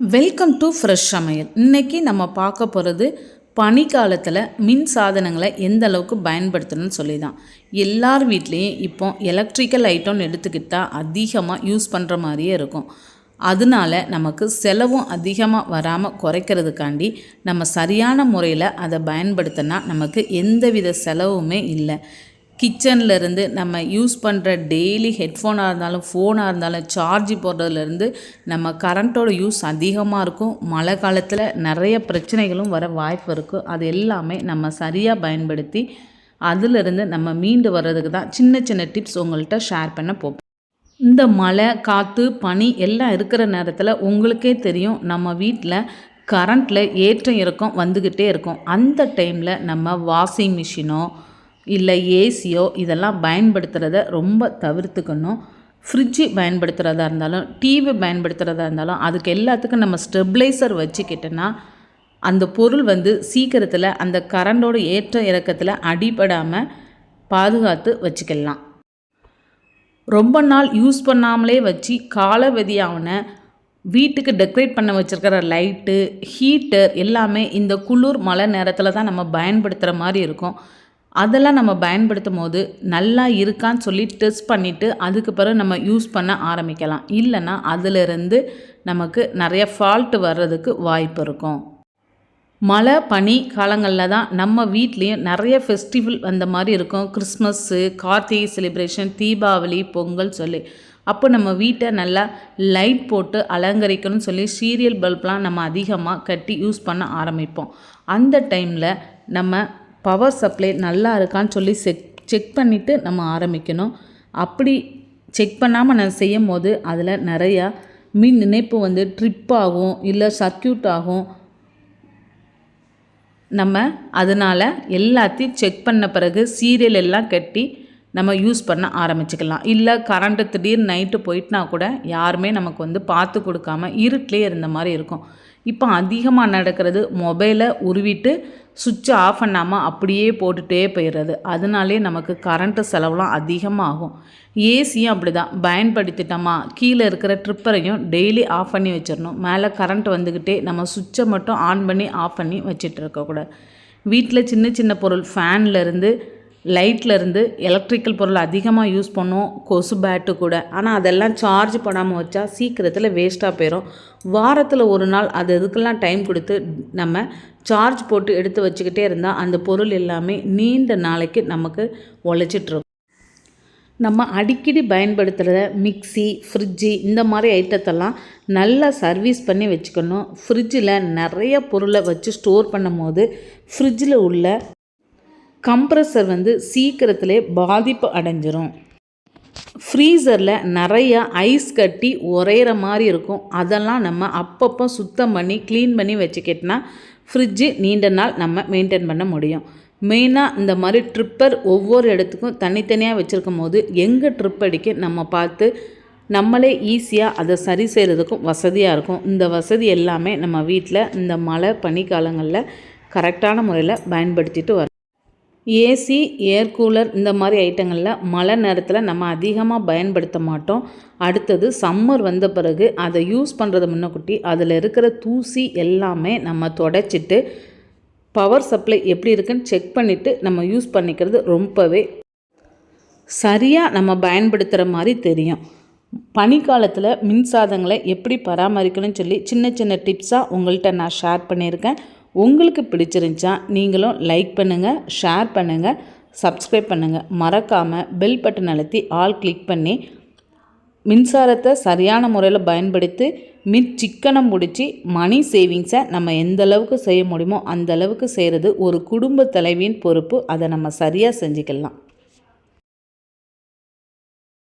Welcome to fresh சமையல் இன்றைக்கி நம்ம பார்க்க போகிறது பனிக்காலத்தில் மின் சாதனங்களை எந்த அளவுக்கு பயன்படுத்தணும்னு சொல்லி தான் எல்லார் வீட்லேயும் இப்போ எலக்ட்ரிக்கல் ஐட்டம்னு எடுத்துக்கிட்டால் அதிகமாக யூஸ் பண்ணுற மாதிரியே இருக்கும். அதனால நமக்கு செலவும் அதிகமாக வராமல் குறைக்கிறதுக்காண்டி நம்ம சரியான முறையில் அதை பயன்படுத்தினா நமக்கு எந்தவித செலவுமே இல்லை. கிச்சன்லேருந்து நம்ம யூஸ் பண்ணுற டெய்லி ஹெட்ஃபோனாக இருந்தாலும் ஃபோனாக இருந்தாலும் சார்ஜ் போடுறதுலேருந்து நம்ம கரண்ட்டோட யூஸ் அதிகமாக இருக்கும். மழை காலத்தில் நிறைய பிரச்சனைகளும் வர வாய்ப்பு இருக்கும் அது எல்லாமே நம்ம சரியாக பயன்படுத்தி அதிலிருந்து நம்ம மீண்டு வர்றதுக்கு தான் சின்ன சின்ன டிப்ஸ் உங்கள்கிட்ட ஷேர் பண்ண போப்போம் இந்த மழை காற்று பனி எல்லாம் இருக்கிற நேரத்தில் உங்களுக்கே தெரியும் நம்ம வீட்டில் கரண்ட்டில் ஏற்றம் இறக்கம் வந்துக்கிட்டே இருக்கும். அந்த டைமில் நம்ம வாஷிங் மிஷினோ இல்லை ஏசியோ இதெல்லாம் பயன்படுத்துகிறத ரொம்ப தவிர்த்துக்கணும். ஃப்ரிட்ஜு பயன்படுத்துகிறதா இருந்தாலும் டிவி பயன்படுத்துகிறதா இருந்தாலும் அதுக்கு எல்லாத்துக்கும் நம்ம ஸ்டெபிளைசர் வச்சுக்கிட்டோன்னா அந்த பொருள் வந்து சீக்கிரத்தில் அந்த கரண்டோட ஏற்ற இறக்கத்தில் அடிபடாமல் பாதுகாத்து வச்சுக்கலாம். ரொம்ப நாள் யூஸ் பண்ணாமலே வச்சு காலவதியான வீட்டுக்கு டெக்கரேட் பண்ண வச்சுருக்கிற லைட்டு ஹீட்டர் எல்லாமே இந்த குளிர் மழை நேரத்தில் தான் நம்ம பயன்படுத்துகிற மாதிரி இருக்கும். அதெல்லாம் நம்ம பயன்படுத்தும் போது நல்லா இருக்கான்னு சொல்லி டெஸ்ட் பண்ணிவிட்டு அதுக்கு பிறகு நம்ம யூஸ் பண்ண ஆரம்பிக்கலாம். இல்லைன்னா அதிலிருந்து நமக்கு நிறைய ஃபால்ட்டு வர்றதுக்கு வாய்ப்பு இருக்கும். மழை பனி காலங்களில் தான் நம்ம வீட்லேயும் நிறைய ஃபெஸ்டிவல் அந்த மாதிரி இருக்கும். கிறிஸ்மஸ்ஸு கார்த்திகை செலிப்ரேஷன் தீபாவளி பொங்கல் சொல்லி. அப்போ நம்ம வீட்டை நல்லா லைட் போட்டு அலங்கரிக்கணும்னு சொல்லி சீரியல் பல்ப்லாம் நம்ம அதிகமாக கட்டி யூஸ் பண்ண ஆரம்பிப்போம். அந்த டைமில் நம்ம பவர் சப்ளை நல்லா இருக்கான்னு சொல்லி செக் செக் பண்ணிவிட்டு நம்ம ஆரம்பிக்கணும். அப்படி செக் பண்ணாமல் நான் செய்யும் போது அதில் நிறையா மின் இணைப்பு வந்து ட்ரிப் ஆகும் இல்லை சர்க்கியூட் ஆகும். நம்ம அதனால் எல்லாத்தையும் செக் பண்ண பிறகு சீரியல் எல்லாம் கட்டி நம்ம யூஸ் பண்ண ஆரம்பிச்சுக்கலாம். இல்லை கரண்ட்டு திடீர்னு நைட்டு போயிட்டுனா கூட யாருமே நமக்கு வந்து பார்த்து கொடுக்காம இருட்டிலே இருந்த மாதிரி இருக்கும். இப்போ அதிகமாக நடக்கிறது மொபைலை உருவிட்டு சுவிட்சை ஆஃப் பண்ணாமல் அப்படியே போட்டுகிட்டே போயிடுறது. அதனாலே நமக்கு கரண்ட்டு செலவுலாம் அதிகமாகும். ஏசியும் அப்படி தான் பயன்படுத்திட்டோமா? கீழே இருக்கிற ட்ரிப்பரையும் டெய்லி ஆஃப் பண்ணி வச்சிடணும். மேலே கரண்ட் வந்துக்கிட்டே நம்ம சுவிட்சை மட்டும் ஆன் பண்ணி ஆஃப் பண்ணி வச்சிட்டு இருக்கக்கூடாது. வீட்டில் சின்ன சின்ன பொருள் ஃபேன்லேருந்து லைட்லேருந்து எலக்ட்ரிக்கல் பொருள் அதிகமாக யூஸ் பண்ணுவோம் கொசு பேட்டு கூட. ஆனால் அதெல்லாம் சார்ஜ் பண்ணாமல் வச்சா சீக்கிரத்தில் வேஸ்ட்டாக போயிடும் வாரத்தில் ஒரு நாள் அது இதுக்கெல்லாம் டைம் கொடுத்து நம்ம சார்ஜ் போட்டு எடுத்து வச்சுக்கிட்டே இருந்தால் அந்த பொருள் எல்லாமே நீண்ட நாளைக்கு நமக்கு உழைச்சிட்ருக்கும் நம்ம அடிக்கடி பயன்படுத்துகிற மிக்சி ஃப்ரிட்ஜு இந்த மாதிரி ஐட்டத்தெல்லாம் நல்லா சர்வீஸ் பண்ணி வச்சுக்கணும். ஃப்ரிட்ஜில் நிறைய பொருளை வச்சு ஸ்டோர் பண்ணும் போது ஃப்ரிட்ஜில் உள்ள கம்ப்ரஸர் வந்து சீக்கிரத்திலே பாதிப்பு அடைஞ்சிரும். ஃப்ரீசரில் நிறையா ஐஸ் கட்டி உரையிற மாதிரி இருக்கும். அதெல்லாம் நம்ம அப்பப்போ சுத்தம் பண்ணி க்ளீன் பண்ணி வச்சுக்கிட்டோன்னா ஃப்ரிட்ஜு நீண்ட நாள் நம்ம மெயின்டைன் பண்ண முடியும். மெயினாக இந்த மாதிரி ட்ரிப்பர் ஒவ்வொரு இடத்துக்கும் தனித்தனியாக வச்சுருக்கும் போது எங்கே ட்ரிப் அடிக்க நம்ம பார்த்து நம்மளே ஈஸியாக அதை சரி செய்கிறதுக்கும் வசதியாக இருக்கும். இந்த வசதி எல்லாமே நம்ம வீட்டில் இந்த மழை பனிக்காலங்களில் கரெக்டான முறையில் பயன்படுத்திட்டு வரோம் ஏசி ஏர் கூலர் இந்த மாதிரி ஐட்டங்களில் மழை நேரத்தில் நம்ம அதிகமாக பயன்படுத்த மாட்டோம். அடுத்தது சம்மர் வந்த பிறகு அதை யூஸ் பண்ணுறது முன்னக்குட்டி அதில் இருக்கிற தூசி எல்லாமே நம்ம தொடச்சிட்டு பவர் சப்ளை எப்படி இருக்குன்னு செக் பண்ணிவிட்டு நம்ம யூஸ் பண்ணிக்கிறது ரொம்பவே சரியாக நம்ம பயன்படுத்துகிற மாதிரி தெரியும். பனிக்காலத்தில் மின்சாதங்களை எப்படி பராமரிக்கணும்னு சொல்லி சின்ன சின்ன டிப்ஸாக உங்கள்கிட்ட நான் ஷேர் பண்ணியிருக்கேன். உங்களுக்கு பிடிச்சிருந்துச்சா நீங்களும் லைக் பண்ணுங்கள் ஷேர் பண்ணுங்கள் சப்ஸ்கிரைப் பண்ணுங்கள் மறக்காமல் பெல் பட்டன் அழுத்தி ஆல் கிளிக் பண்ணி மின்சாரத்தை சரியான முறையில் பயன்படுத்தி மின் சிக்கனம் பிடிச்சி மணி சேவிங்ஸை நம்ம எந்த அளவுக்கு செய்ய முடியுமோ அந்த அளவுக்கு செய்கிறது ஒரு குடும்ப தலைவியின் பொறுப்பு. அதை நம்ம சரியாக செஞ்சுக்கலாம்.